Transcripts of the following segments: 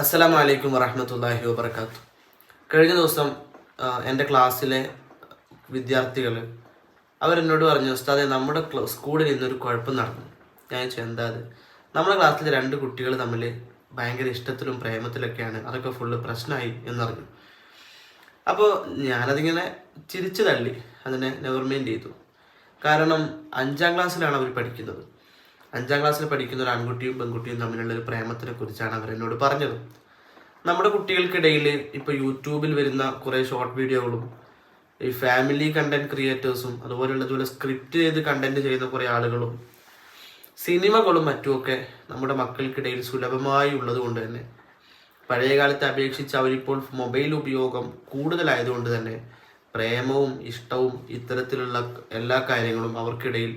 അസ്സലാമു വലൈക്കും വറഹമത്തല്ലാഹി വബർക്കാത്തു കഴിഞ്ഞ ദിവസം എന്റെ ക്ലാസ്സിലെ വിദ്യാർത്ഥികൾ അവരെന്നോട് പറഞ്ഞു ഉസ്താദെ നമ്മുടെ സ്കൂളിൽ ഇന്നൊരു കുഴപ്പം നടന്നു. ഞാൻ എന്താ അത്? നമ്മുടെ ക്ലാസ്സിലെ രണ്ട് കുട്ടികൾ തമ്മിൽ ഭയങ്കര ഇഷ്ടത്തിലും പ്രേമത്തിലൊക്കെയാണ്. അതൊക്കെ ഫുള്ള് പ്രശ്നമായി എന്നറിഞ്ഞു അപ്പോൾ ഞാനതിങ്ങനെ ചിരിച്ചു തള്ളി അതിനെ നെവർമെന്റ് ചെയ്തു. കാരണം അഞ്ചാം ക്ലാസ്സിലാണ് അവർ പഠിക്കുന്നത്. അഞ്ചാം ക്ലാസ്സിൽ പഠിക്കുന്ന ഒരു ആൺകുട്ടിയും പെൺകുട്ടിയും തമ്മിലുള്ള ഒരു പ്രേമത്തിനെ കുറിച്ചാണ് അവർ എന്നോട് പറഞ്ഞത്. നമ്മുടെ കുട്ടികൾക്കിടയിൽ ഇപ്പോൾ യൂട്യൂബിൽ വരുന്ന കുറേ ഷോർട്ട് വീഡിയോകളും ഈ ഫാമിലി കണ്ടന്റ് ക്രിയേറ്റേഴ്സും അതുപോലെയുള്ള സ്ക്രിപ്റ്റ് ചെയ്ത് കണ്ടന്റ് ചെയ്യുന്ന കുറേ ആളുകളും സിനിമകളും മറ്റുമൊക്കെ നമ്മുടെ മക്കൾക്കിടയിൽ സുലഭമായി ഉള്ളത് കൊണ്ട് തന്നെ പഴയ കാലത്തെ അപേക്ഷിച്ച് അവരിപ്പോൾ മൊബൈൽ ഉപയോഗം കൂടുതലായതുകൊണ്ട് തന്നെ പ്രേമവും ഇഷ്ടവും ഇത്തരത്തിലുള്ള എല്ലാ കാര്യങ്ങളും അവർക്കിടയിൽ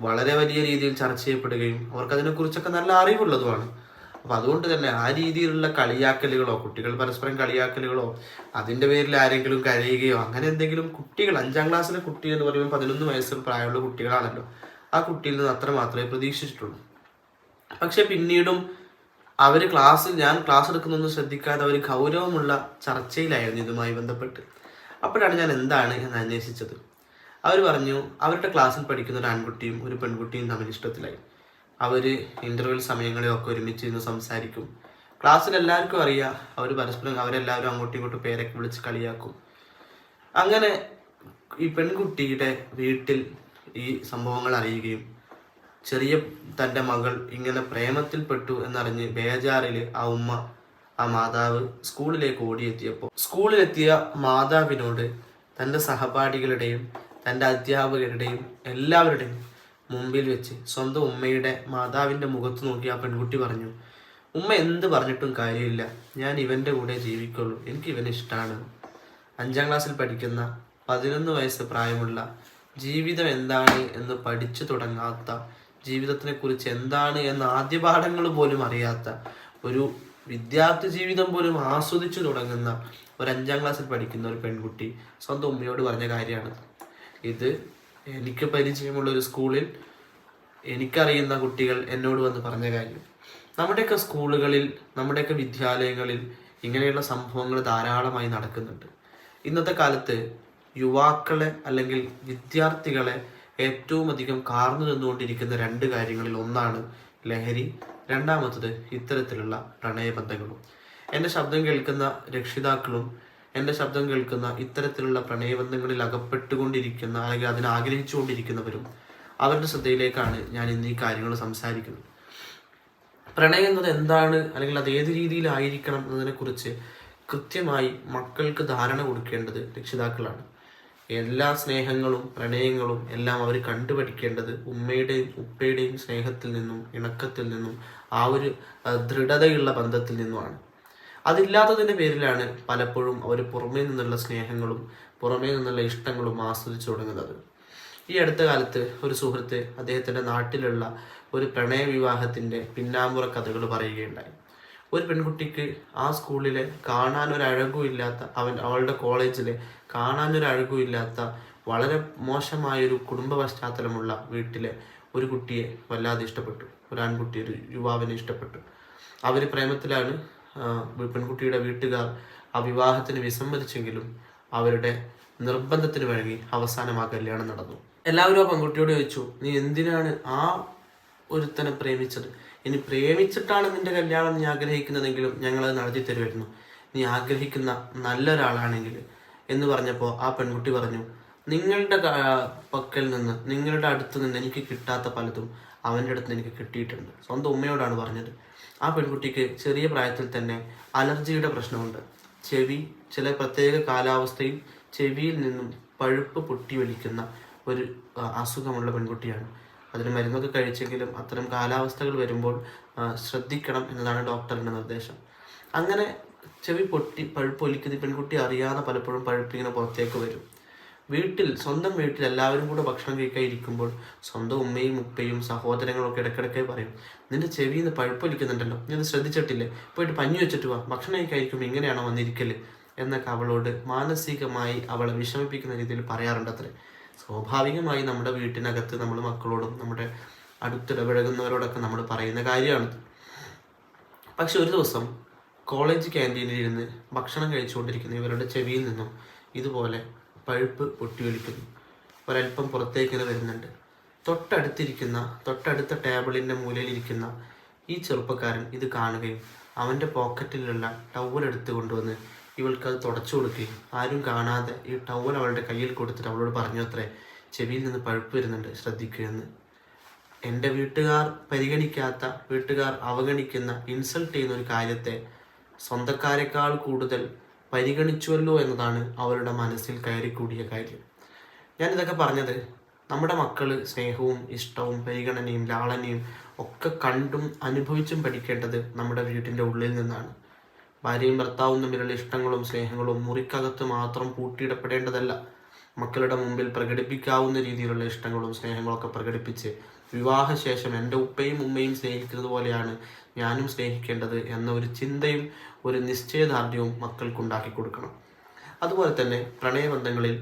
വളരെ വലിയ രീതിയിൽ ചർച്ച ചെയ്യപ്പെടുകയും അവർക്ക് അതിനെക്കുറിച്ചൊക്കെ നല്ല അറിവുള്ളതുമാണ്. അപ്പം അതുകൊണ്ട് തന്നെ ആ രീതിയിലുള്ള കളിയാക്കലുകളോ കുട്ടികൾ പരസ്പരം കളിയാക്കലുകളോ അതിന്റെ പേരിൽ ആരെങ്കിലും കരയുകയോ അങ്ങനെ എന്തെങ്കിലും കുട്ടികൾ അഞ്ചാം ക്ലാസ്സിലെ കുട്ടി എന്ന് പറയുമ്പോൾ പതിനൊന്ന് വയസ്സിൽ പ്രായമുള്ള കുട്ടികളാണല്ലോ. ആ കുട്ടിയിൽ നിന്ന് അത്ര മാത്രമേ പ്രതീക്ഷിച്ചിട്ടുള്ളൂ. പക്ഷെ പിന്നീടും അവർ ക്ലാസ്സിൽ ഞാൻ ക്ലാസ് എടുക്കുന്നൊന്നും ശ്രദ്ധിക്കാതെ അവർ ഗൗരവമുള്ള ചർച്ചയിലായിരുന്നു ഇതുമായി ബന്ധപ്പെട്ട്. അപ്പോഴാണ് ഞാൻ എന്താണ് എന്ന് അന്വേഷിച്ചത്. അവർ പറഞ്ഞു അവരുടെ ക്ലാസ്സിൽ പഠിക്കുന്ന ഒരു ആൺകുട്ടിയും ഒരു പെൺകുട്ടിയും തമ്മിൽ ഇഷ്ടത്തിലായി. അവർ ഇന്റർവെൽ സമയങ്ങളിലൊക്കെ ഒരുമിച്ച് ഇരുന്ന് സംസാരിക്കും. ക്ലാസ്സിൽ എല്ലാവർക്കും അറിയാം അവർ പരസ്പരം അവരെല്ലാവരും അങ്ങോട്ടും ഇങ്ങോട്ടും പേരൊക്കെ വിളിച്ച് കളിയാക്കും. അങ്ങനെ ഈ പെൺകുട്ടിയുടെ വീട്ടിൽ ഈ സംഭവങ്ങൾ അറിയുകയും ചെറിയ തന്റെ മകൾ ഇങ്ങനെ പ്രേമത്തിൽപ്പെട്ടു എന്നറിഞ്ഞ് ബേജാറിൽ ആ ഉമ്മ ആ മാതാവ് സ്കൂളിലേക്ക് ഓടിയെത്തിയപ്പോൾ സ്കൂളിലെത്തിയ മാതാവിനോട് തന്റെ സഹപാഠികളുടെയും തന്റെ അധ്യാപകരുടെയും എല്ലാവരുടെയും മുമ്പിൽ വെച്ച് സ്വന്തം ഉമ്മയുടെ മാതാവിന്റെ മുഖത്ത് നോക്കി ആ പെൺകുട്ടി പറഞ്ഞു ഉമ്മ എന്ത് പറഞ്ഞിട്ടും കാര്യമില്ല. ഞാൻ ഇവന്റെ കൂടെ ജീവിക്കുള്ളൂ. എനിക്ക് ഇവനെ ഇഷ്ടമാണ് അഞ്ചാം ക്ലാസ്സിൽ പഠിക്കുന്ന പതിനൊന്ന് വയസ്സ് പ്രായമുള്ള ജീവിതം എന്താണ് എന്ന് പഠിച്ചു തുടങ്ങാത്ത ജീവിതത്തിനെ കുറിച്ച് എന്താണ് എന്ന ആദ്യ പാഠങ്ങൾ പോലും അറിയാത്ത ഒരു വിദ്യാർത്ഥി ജീവിതം പോലും ആസ്വദിച്ചു തുടങ്ങുന്ന ഒരു അഞ്ചാം ക്ലാസ്സിൽ പഠിക്കുന്ന ഒരു പെൺകുട്ടി സ്വന്തം ഉമ്മയോട് പറഞ്ഞ കാര്യമാണ്. ഇത് എനിക്ക് പരിചയമുള്ള ഒരു സ്കൂളിൽ എനിക്കറിയുന്ന കുട്ടികൾ എന്നോട് വന്ന് പറഞ്ഞ കാര്യം. നമ്മുടെയൊക്കെ സ്കൂളുകളിൽ നമ്മുടെയൊക്കെ വിദ്യാലയങ്ങളിൽ ഇങ്ങനെയുള്ള സംഭവങ്ങൾ ധാരാളമായി നടക്കുന്നുണ്ട്. ഇന്നത്തെ കാലത്ത് യുവാക്കളെ അല്ലെങ്കിൽ വിദ്യാർത്ഥികളെ ഏറ്റവും അധികം കാർന്നു നിന്നുകൊണ്ടിരിക്കുന്ന രണ്ട് കാര്യങ്ങളിൽ ഒന്നാണ് ലഹരി രണ്ടാമത്തത് ഇത്തരത്തിലുള്ള പ്രണയബന്ധങ്ങളും. എന്റെ ശബ്ദം കേൾക്കുന്ന രക്ഷിതാക്കളും എന്റെ ശബ്ദം കേൾക്കുന്ന ഇത്തരത്തിലുള്ള പ്രണയബന്ധങ്ങളിൽ അകപ്പെട്ടുകൊണ്ടിരിക്കുന്ന അല്ലെങ്കിൽ അതിനെ ആഗ്രഹിച്ചുകൊണ്ടിരിക്കുന്നവരും അവരുടെ ശ്രദ്ധയിലേക്കാണ് ഞാൻ ഇന്ന് ഈ കാര്യങ്ങൾ സംസാരിക്കുന്നത്. പ്രണയം എന്നത് എന്താണ്? അല്ലെങ്കിൽ അത് ഏത് രീതിയിലായിരിക്കണം എന്നതിനെക്കുറിച്ച് കൃത്യമായി മക്കൾക്ക് ധാരണ കൊടുക്കേണ്ടത് രക്ഷിതാക്കളാണ്. എല്ലാ സ്നേഹങ്ങളും പ്രണയങ്ങളും എല്ലാം അവർ കണ്ടുപഠിക്കേണ്ടത് ഉമ്മയുടെയും ഉപ്പയുടെയും സ്നേഹത്തിൽ നിന്നും ഇണക്കത്തിൽ നിന്നും ആ ഒരു ദൃഢതയുള്ള ബന്ധത്തിൽ നിന്നുമാണ്. അതില്ലാത്തതിന്റെ പേരിലാണ് പലപ്പോഴും അവർ പുറമേ നിന്നുള്ള സ്നേഹങ്ങളും പുറമേ നിന്നുള്ള ഇഷ്ടങ്ങളും ആസ്വദിച്ചു തുടങ്ങുന്നത്. ഈ അടുത്ത കാലത്ത് ഒരു സുഹൃത്ത് അദ്ദേഹത്തിന്റെ നാട്ടിലുള്ള ഒരു പ്രണയ വിവാഹത്തിന്റെ പിന്നാമ്പുറ കഥകൾ പറയുകയുണ്ടായി. ഒരു പെൺകുട്ടിക്ക് ആ സ്കൂളിലെ കാണാനൊരു അഴകും ഇല്ലാത്ത അവൻ അവളുടെ കോളേജിലെ കാണാനൊരു അഴകും ഇല്ലാത്ത വളരെ മോശമായൊരു കുടുംബ പശ്ചാത്തലമുള്ള വീട്ടിലെ ഒരു കുട്ടിയെ വല്ലാതെ ഇഷ്ടപ്പെട്ടു. ഒരു ആൺകുട്ടി ഒരു യുവാവിനെ ഇഷ്ടപ്പെട്ടു. അവർ പ്രേമത്തിലാണ് പെൺകുട്ടിയുടെ വീട്ടുകാർ ആ വിവാഹത്തിന് വിസമ്മതിച്ചെങ്കിലും അവരുടെ നിർബന്ധത്തിന് വഴങ്ങി അവസാനം ആ കല്യാണം നടന്നു. എല്ലാവരും ആ പെൺകുട്ടിയോട് ചോദിച്ചു നീ എന്തിനാണ് ആ ഒരുത്തനെ പ്രേമിച്ചത്? ഇനി പ്രേമിച്ചിട്ടാണ് നിന്റെ കല്യാണം നീ ആഗ്രഹിക്കുന്നതെങ്കിലും ഞങ്ങളത് നടത്തി തരുമായിരുന്നു. നീ ആഗ്രഹിക്കുന്ന നല്ലൊരാളാണെങ്കിൽ എന്ന് പറഞ്ഞപ്പോൾ ആ പെൺകുട്ടി പറഞ്ഞു നിങ്ങളുടെ പക്കൽ നിന്ന് നിങ്ങളുടെ അടുത്ത് നിന്ന് എനിക്ക് കിട്ടാത്ത പലതും അവന്റെ അടുത്ത് നിന്ന് എനിക്ക് കിട്ടിയിട്ടുണ്ട്. സ്വന്തം ഉമ്മയോടാണ് പറഞ്ഞത്. ആ പെൺകുട്ടിക്ക് ചെറിയ പ്രായത്തിൽ തന്നെ അലർജിയുടെ പ്രശ്നമുണ്ട്. ചെവി ചില പ്രത്യേക കാലാവസ്ഥയിൽ ചെവിയിൽ നിന്നും പഴുപ്പ് പൊട്ടി വലിക്കുന്ന ഒരു അസുഖമുള്ള പെൺകുട്ടിയാണ്. അതിന് മരുന്നൊക്കെ കഴിച്ചെങ്കിലും അത്തരം കാലാവസ്ഥകൾ വരുമ്പോൾ ശ്രദ്ധിക്കണം എന്നതാണ് ഡോക്ടറിന്റെ നിർദ്ദേശം. അങ്ങനെ ചെവി പൊട്ടി പഴുപ്പ് ഒലിക്കുന്ന പെൺകുട്ടി അറിയാതെ പലപ്പോഴും പഴുപ്പിങ്ങനെ പുറത്തേക്ക് വരും. വീട്ടിൽ സ്വന്തം വീട്ടിൽ എല്ലാവരും കൂടെ ഭക്ഷണം കഴിക്കാൻ ഇരിക്കുമ്പോൾ സ്വന്തം ഉമ്മയും ഉപ്പയും സഹോദരങ്ങളൊക്കെ ഇടയ്ക്കിടയ്ക്ക് പറയും നിന്റെ ചെവിയിൽ നിന്ന് പഴുപ്പൊലിക്കുന്നുണ്ടല്ലോ നീ അത് ശ്രദ്ധിച്ചിട്ടില്ലേ? പോയിട്ട് പഞ്ഞു വെച്ചിട്ട് വാ ഭക്ഷണം കഴിക്കായിരിക്കും ഇങ്ങനെയാണോ വന്നിരിക്കൽ? എന്നൊക്കെ അവളോട് മാനസികമായി അവളെ വിഷമിപ്പിക്കുന്ന രീതിയിൽ പറയാറുണ്ട് അത്രേ. സ്വാഭാവികമായി നമ്മുടെ വീട്ടിനകത്ത് നമ്മൾ മക്കളോടും നമ്മുടെ അടുത്തിടപഴകുന്നവരോടൊക്കെ നമ്മൾ പറയുന്ന കാര്യമാണ് പക്ഷെ ഒരു ദിവസം കോളേജ് ക്യാന്റീനിൽ ഇരുന്ന് ഭക്ഷണം കഴിച്ചുകൊണ്ടിരിക്കുന്ന ഇവരുടെ ചെവിയിൽ നിന്നും ഇതുപോലെ പഴുപ്പ് പൊട്ടിയൊലിക്കുന്നു. ഒരല്പം പുറത്തേക്ക് ഇങ്ങനെ വരുന്നുണ്ട്. തൊട്ടടുത്തിരിക്കുന്ന തൊട്ടടുത്ത ടേബിളിന്റെ മൂലയിലിരിക്കുന്ന ഈ ചെറുപ്പക്കാരൻ ഇത് കാണുകയും അവന്റെ പോക്കറ്റിലുള്ള ടവൽ എടുത്ത് കൊണ്ടുവന്ന് ഇവൾക്ക് അത് തുടച്ചു കൊടുക്കുകയും ആരും കാണാതെ ഈ ടവൽ അവളുടെ കയ്യിൽ കൊടുത്തിട്ട് അവളോട് പറഞ്ഞു അത്രേ ചെവിയിൽ നിന്ന് പഴുപ്പ് വരുന്നുണ്ട് ശ്രദ്ധിക്കുകയെന്ന് എന്റെ വീട്ടുകാർ പരിഗണിക്കാത്ത വീട്ടുകാർ അവഗണിക്കുന്ന ഇൻസൾട്ട് ചെയ്യുന്ന ഒരു കാര്യത്തെ സ്വന്തക്കാരെക്കാൾ കൂടുതൽ പരിഗണിച്ചുവല്ലോ എന്നതാണ് അവരുടെ മനസ്സിൽ കയറിക്കൂടിയ കാര്യം. ഞാനിതൊക്കെ പറഞ്ഞത് നമ്മുടെ മക്കൾ സ്നേഹവും ഇഷ്ടവും പരിഗണനയും ലാളനയും ഒക്കെ കണ്ടും അനുഭവിച്ചും പഠിക്കേണ്ടത് നമ്മുടെ വീട്ടിന്റെ ഉള്ളിൽ നിന്നാണ്. ഭാര്യയും ഭർത്താവും തമ്മിലുള്ള ഇഷ്ടങ്ങളും സ്നേഹങ്ങളും മുറിക്കകത്ത് മാത്രം പൂട്ടിയിടപ്പെടേണ്ടതല്ല. മക്കളുടെ മുമ്പിൽ പ്രകടിപ്പിക്കാവുന്ന രീതിയിലുള്ള ഇഷ്ടങ്ങളും സ്നേഹങ്ങളും ഒക്കെ പ്രകടിപ്പിച്ച് വിവാഹശേഷം എന്റെ ഉപ്പയും ഉമ്മയും സ്നേഹിക്കുന്നത് പോലെയാണ് ഞാനും സ്നേഹിക്കേണ്ടത് എന്ന ഒരു ചിന്തയും ഒരു നിശ്ചയദാർഢ്യവും മക്കൾക്കുണ്ടാക്കി കൊടുക്കണം. അതുപോലെ തന്നെ പ്രണയബന്ധങ്ങളിൽ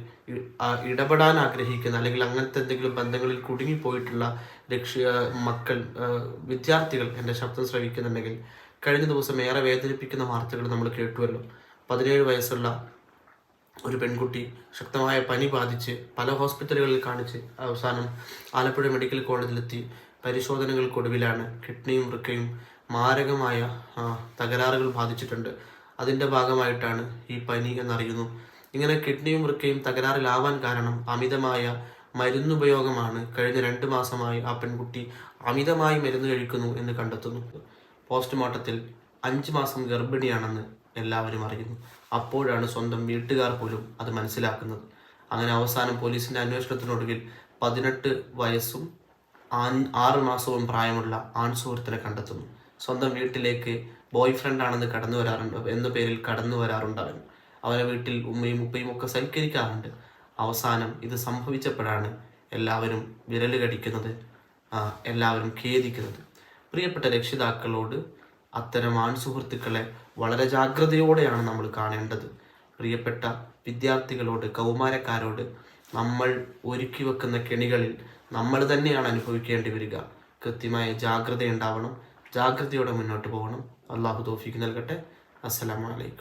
ഇടപെടാൻ ആഗ്രഹിക്കുന്ന അല്ലെങ്കിൽ അങ്ങനത്തെ എന്തെങ്കിലും ബന്ധങ്ങളിൽ കുടുങ്ങിപ്പോയിട്ടുള്ള രക്ഷ മക്കൾ വിദ്യാർത്ഥികൾ എന്റെ ശബ്ദം ശ്രവിക്കുന്നുണ്ടെങ്കിൽ കഴിഞ്ഞ ദിവസം ഏറെ വേദനിപ്പിക്കുന്ന വാർത്തകൾ നമ്മൾ കേട്ടുവല്ലോ. പതിനേഴ് വയസ്സുള്ള ഒരു പെൺകുട്ടി ശക്തമായ പനി ബാധിച്ച് പല ഹോസ്പിറ്റലുകളിൽ കാണിച്ച് അവസാനം ആലപ്പുഴ മെഡിക്കൽ കോളേജിലെത്തി. പരിശോധനകൾക്കൊടുവിലാണ് കിഡ്നിയും വൃക്കയും മാരകമായ തകരാറുകൾ ബാധിച്ചിട്ടുണ്ട്. അതിന്റെ ഭാഗമായിട്ടാണ് ഈ പനി എന്നറിയുന്നു. ഇങ്ങനെ കിഡ്നിയും വൃക്കയും തകരാറിലാവാൻ കാരണം അമിതമായ മരുന്നുപയോഗമാണ് കഴിഞ്ഞ രണ്ട് മാസമായി ആ പെൺകുട്ടി അമിതമായി മരുന്ന് കഴിക്കുന്നു എന്ന് കണ്ടെത്തുന്നു. പോസ്റ്റ്മോർട്ടത്തിൽ അഞ്ച് മാസം ഗർഭിണിയാണെന്ന് എല്ലാവരും അറിയുന്നു. അപ്പോഴാണ് സ്വന്തം വീട്ടുകാർ പോലും അത് മനസ്സിലാക്കുന്നത്. അങ്ങനെ അവസാനം പോലീസിന്റെ അന്വേഷണത്തിനൊടുവിൽ പതിനെട്ട് വയസ്സും ആറ് മാസവും പ്രായമുള്ള ആൺ സുഹൃത്തിനെ കണ്ടെത്തുന്നു. സ്വന്തം വീട്ടിലേക്ക് ബോയ് ഫ്രണ്ട് ആണെന്ന് കടന്നു വരാറുണ്ട് എന്ന പേരിൽ കടന്നു വരാറുണ്ട് അവൻ. അവനെ വീട്ടിൽ ഉമ്മയും ഉപ്പയും ഒക്കെ സൽക്കരിക്കാറുണ്ട്. അവസാനം ഇത് സംഭവിച്ചപ്പോഴാണ് എല്ലാവരും വിരൽ കടിക്കുന്നത് എല്ലാവരും ഖേദിക്കുന്നത്. പ്രിയപ്പെട്ട രക്ഷിതാക്കളോട് അത്തരം ആൺസുഹൃത്തുക്കളെ വളരെ ജാഗ്രതയോടെയാണ് നമ്മൾ കാണേണ്ടത്. പ്രിയപ്പെട്ട വിദ്യാർത്ഥികളോട് കൗമാരക്കാരോട് നമ്മൾ ഒരുക്കി വെക്കുന്ന കെണികളിൽ നമ്മൾ തന്നെയാണ് അനുഭവിക്കേണ്ടി വരിക. കൃത്യമായ ജാഗ്രത ഉണ്ടാവണം ജാഗ്രതയോടെ മുന്നോട്ട് പോകണം. അള്ളാഹു തോഫിക്ക് നൽകട്ടെ. അസ്സലാമലൈക്കും